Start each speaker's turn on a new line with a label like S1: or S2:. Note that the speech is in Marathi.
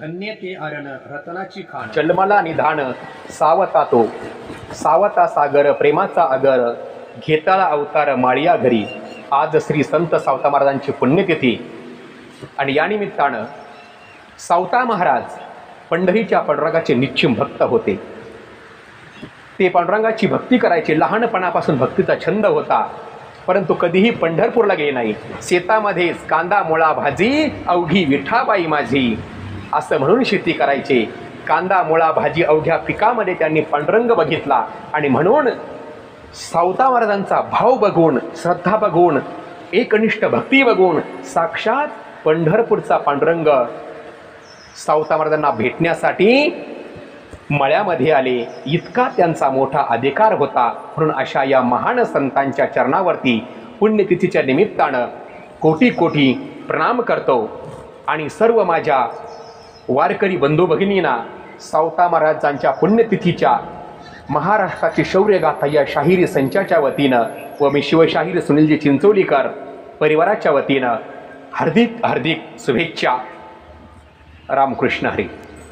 S1: धन्य ते अरण रतनाची खाण
S2: जन्मला निधान सावता तो. सावता सागर प्रेमाचा आगर घेताळा अवतार माळिया घरी. आज श्री संत सावता महाराजांची पुण्यतिथी. आणि या निमित्तानं सावता महाराज पंढरीच्या पांडुरंगाचे निश्चिम भक्त होते. ते पांडुरंगाची भक्ती करायचे लहानपणापासून भक्तीचा छंद होता. परंतु कधीही पंढरपूरला गेले नाही. शेतामध्येच कांदा मुळा भाजी अवघी विठाबाई माझी. असं म्हणून शेती करायचे. कांदा मुळा भाजी अवघ्या पिकामध्ये त्यांनी पांडुरंग बघितला आणि म्हणून सावता महाराजांचा भाव बघून श्रद्धा बघून एकनिष्ठ भक्ती बघून साक्षात पंढरपूरचा पांडुरंग सावता महाराजांना भेटण्यासाठी मळ्यामध्ये आले. इतका त्यांचा मोठा अधिकार होता. म्हणून अशा या महान संतांच्या चरणावरती पुण्यतिथीच्या निमित्तानं कोटी कोटी प्रणाम करतो. आणि सर्व माझ्या वारकरी बंधू भगिनींना सावता महाराजांच्या पुण्यतिथीच्या महाराष्ट्राची शौर्यगाथा या शाहिरी संचाच्या वतीनं व मी शिवशाहीर सुनीलजी चिंचोलीकर परिवाराच्या वतीनं हार्दिक हार्दिक शुभेच्छा. रामकृष्ण हरी.